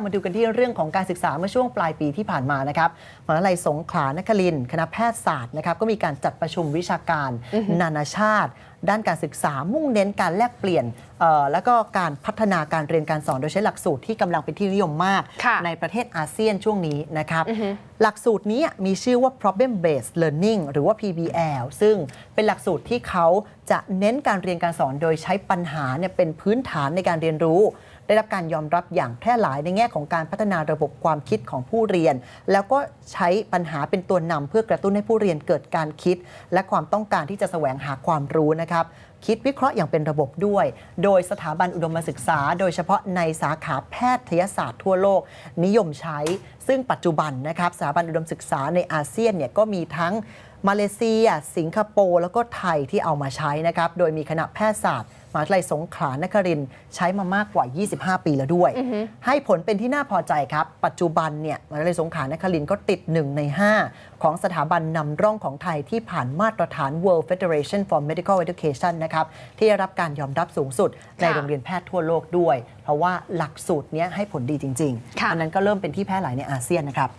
มาดูกันที่เรื่องของการศึกษาเมื่อช่วงปลายปีที่ผ่านมานะครับมหาวิทยาลัยสงขลานครินทร์คณะแพทยศาสตร์นะครับก็มีการจัดประชุมวิชาการนานาชาติ ด้านการศึกษามุ่งเน้นการแลกเปลี่ยนเอ่อแล้วก็การพัฒนาการเรียนการสอนโดยใช้หลักสูตรที่กำลังเป็นที่นิยมมากค่ะในประเทศอาเซียนช่วงนี้นะครับหลักสูตรนี้มีชื่อว่า problem based learning หรือว่า PBL ซึ่งเป็นหลักสูตรที่เขาจะเน้นการเรียนการสอนโดยใช้ปัญหาเนี่ยเป็นพื้นฐานในการเรียนรู้ ได้รับการยอมรับอย่างแพร่หลายในแง่ของการพัฒนาระบบความคิดของผู้เรียน แล้วก็ใช้ปัญหาเป็นตัวนำเพื่อกระตุ้นให้ผู้เรียนเกิดการคิด และความต้องการที่จะแสวงหาความรู้นะครับคิดวิเคราะห์อย่างเป็นระบบด้วย โดยสถาบันอุดมศึกษา โดยเฉพาะในสาขาแพทยศาสตร์ทั่วโลก นิยมใช้ ซึ่งปัจจุบันนะครับสถาบันอุดมศึกษาในอาเซียนเนี่ยก็มีทั้งมาเลเซีย สิงคโปร์แล้วก็ไทยที่เอามาใช้นะครับ โดยมีคณะแพทยศาสตร์ มหาวิทยาลัยสงขลานครินทร์ใช้มามากกว่า 25 ปีแล้วด้วย ให้ผลเป็นที่น่าพอใจครับ ปัจจุบันเนี่ยมหาวิทยาลัยสงขลานครินทร์ก็ติด 1 ใน 5 ของสถาบันนำร่องของไทยที่ผ่านมาตรฐาน World Federation for Medical Education นะครับที่ได้รับการยอมรับสูงสุดในค่ะโรงเรียนแพทย์ทั่วโลกด้วย เพราะว่าหลักสูตรเนี้ยให้ผลดีจริงค่ะๆอันนั้นก็เริ่มเป็นที่แพร่หลายในอาเซียนนะครับ